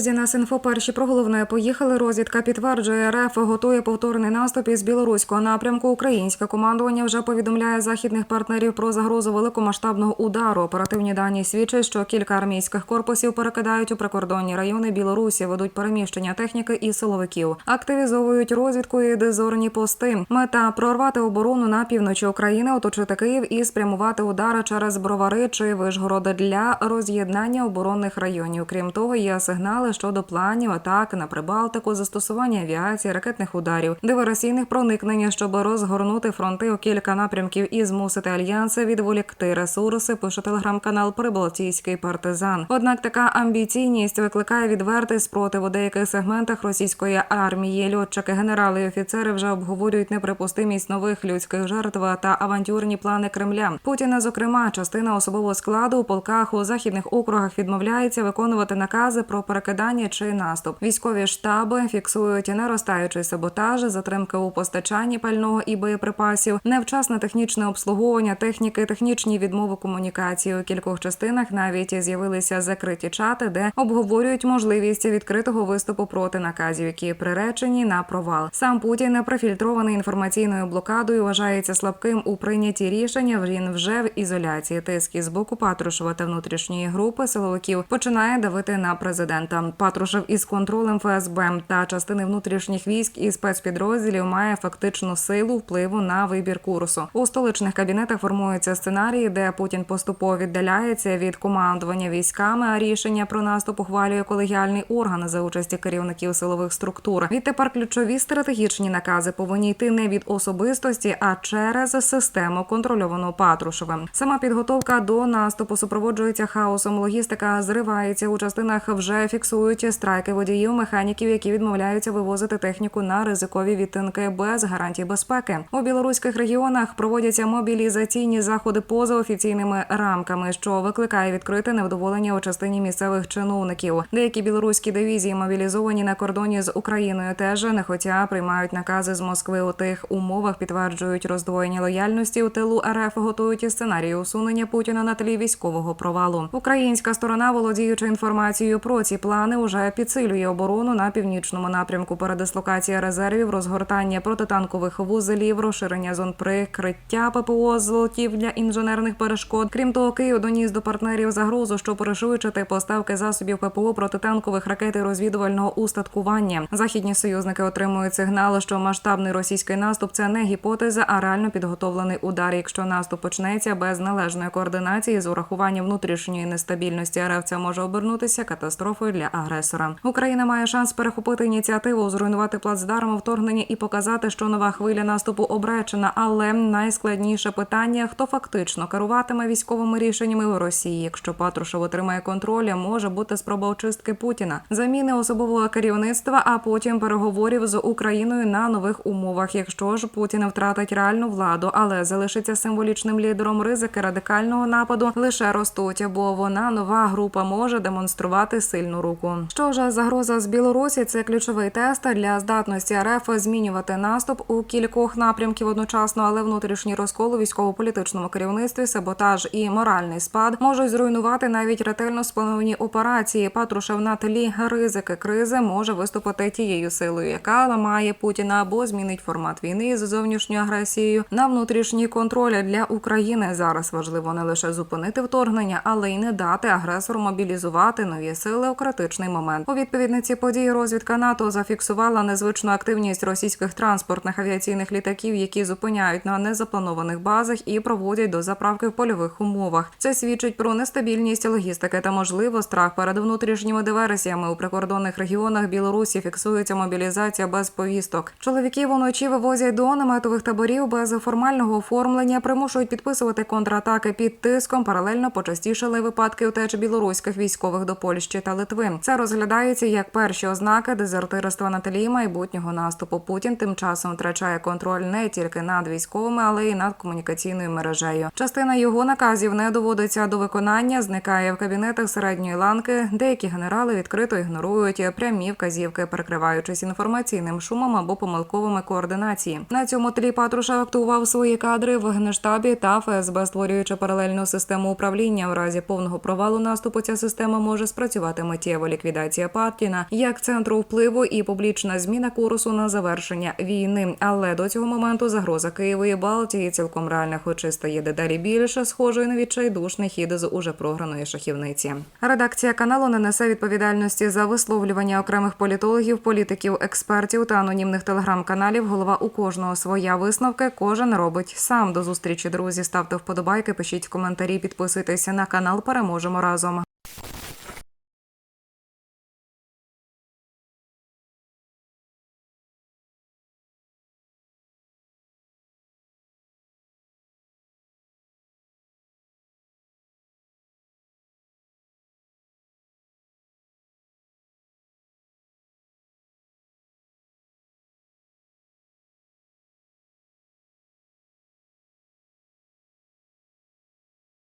Друзі, нас інфо перші про головне поїхали. Розвідка підтверджує, РФ готує повторний наступ із білоруського напрямку. Українське командування вже повідомляє західних партнерів про загрозу великомасштабного удару. Оперативні дані свідчать, що кілька армійських корпусів перекидають у прикордонні райони Білорусі, ведуть переміщення техніки і силовиків, активізовують розвідку і дозорні пости. Мета прорвати оборону на півночі України, оточити Київ і спрямувати удари через бровари чи Вишгород для роз'єднання оборонних районів. Крім того, є сигнали щодо планів атак на Прибалтику, застосування авіації, ракетних ударів, диверсійних проникнення, щоб розгорнути фронти у кілька напрямків і змусити альянси відволікти ресурси. Пише телеграм-канал Прибалтійський партизан. Однак така амбіційність викликає відвертий спротив у деяких сегментах російської армії. Льотчики, генерали і офіцери вже обговорюють неприпустимість нових людських жертв та авантюрні плани Кремля. Путіна, зокрема, частина особового складу у полках у західних округах відмовляється виконувати накази про перекидання чи наступ. Військові штаби фіксують наростаючий саботаж, затримки у постачанні пального і боєприпасів, невчасне технічне обслуговування техніки, технічні відмови комунікації. У кількох частинах навіть з'явилися закриті чати, де обговорюють можливість відкритого виступу проти наказів, які приречені на провал. Сам Путін профільтрований інформаційною блокадою вважається слабким у прийнятті рішення. Він вже в ізоляції. Тиск із боку Патрушева та внутрішньої групи силовиків починає давити на президента. Патрушев із контролем ФСБ та частини внутрішніх військ і спецпідрозділів має фактичну силу впливу на вибір курсу. У столичних кабінетах формуються сценарії, де Путін поступово віддаляється від командування військами. А рішення про наступ ухвалює колегіальний орган за участі керівників силових структур. Відтепер ключові стратегічні накази повинні йти не від особистості, а через систему контрольовану Патрушевим. Сама підготовка до наступу супроводжується хаосом. Логістика зривається у частинах. Вже фіксують страйки водіїв, механіків, які відмовляються вивозити техніку на ризикові відтинки без гарантій безпеки. У білоруських регіонах проводяться мобілізаційні заходи поза офіційними рамками, що викликає відкрите невдоволення у частині місцевих чиновників. Деякі білоруські дивізії мобілізовані на кордоні з Україною теж нехотя приймають накази з Москви у тих умовах, підтверджують роздвоєння лояльності у тилу РФ. Готують сценарії усунення Путіна на тлі військового провалу. Українська сторона, володіючи інформацією про ці плани, уже підсилює оборону на північному напрямку. Передислокація резервів, розгортання протитанкових вузелів, розширення зон прикриття ППО злотів для інженерних перешкод. Крім того, Київ доніс до партнерів загрозу, що пришвидшити поставки засобів ППО протитанкових ракет і розвідувального устаткування. Західні союзники отримують сигнали, що масштабний російський наступ це не гіпотеза, а реально підготовлений удар. Якщо наступ почнеться без належної координації з урахуванням внутрішньої нестабільності РФ, це може обернутися катастрофою для агресора. Україна має шанс перехопити ініціативу, зруйнувати плацдарм вторгнення і показати, що нова хвиля наступу обречена. Але найскладніше питання: хто фактично керуватиме військовими рішеннями у Росії, якщо Патрушев отримає контроль, може бути спроба очистки Путіна, заміни особового керівництва, а потім переговорів з Україною на нових умовах. Якщо ж Путін втратить реальну владу, але залишиться символічним лідером ризики радикального нападу, лише ростуть, бо вона нова група може демонструвати сильну руку. Що ж загроза з Білорусі це ключовий тест для здатності РФ змінювати наступ у кількох напрямків одночасно, але внутрішній розкол у військово-політичному керівництві, саботаж і моральний спад можуть зруйнувати навіть ретельно сплановані операції. Патрушев на тлі ризики кризи може виступити тією силою, яка ламає Путіна або змінить формат війни з зовнішньою агресією на внутрішній контроль для України. Зараз важливо не лише зупинити вторгнення, але й не дати агресору мобілізувати нові сили у критичний момент. У відповідниці подій розвідка НАТО зафіксувала незвичну активність російських транспортних авіаційних літаків, які зупиняють на незапланованих базах і проводять до заправки в польових умовах. Це свідчить про нестабільність логістики та можливо страх перед внутрішніми диверсіями у прикордонних регіонах Білорусі. Фіксується мобілізація без повісток. Чоловіків уночі вивозять до наметових таборів без формального оформлення, примушують підписувати контратаки під тиском. Паралельно почастішали випадки утеч білоруських військових до Польщі та Литви. Це розглядається як перші ознаки дезертирства на тлі майбутнього наступу. Путін тим часом втрачає контроль не тільки над військовими, але й над комунікаційною мережею. Частина його наказів не доводиться до виконання, зникає в кабінетах середньої ланки. Деякі генерали відкрито ігнорують прямі вказівки, перекриваючись інформаційним шумом або помилковими координації. На цьому тлі Патруша актував свої кадри в генштабі та ФСБ, створюючи паралельну систему управління. В разі повного провалу наступу ця система може спрацювати миттєво. Ліквідація Паткіна як центру впливу і публічна зміна курсу на завершення війни. Але до цього моменту загроза Києву і Балтії цілком реальна, хоч і стає дедалі більше схожою на відчайдушний хід з уже програної шахівниці. Редакція каналу не несе відповідальності за висловлювання окремих політологів, політиків, експертів та анонімних телеграм-каналів. Голова у кожного своя висновки. Кожен робить сам. До зустрічі, друзі. Ставте вподобайки, пишіть коментарі, підписуйтеся на канал. Переможемо разом.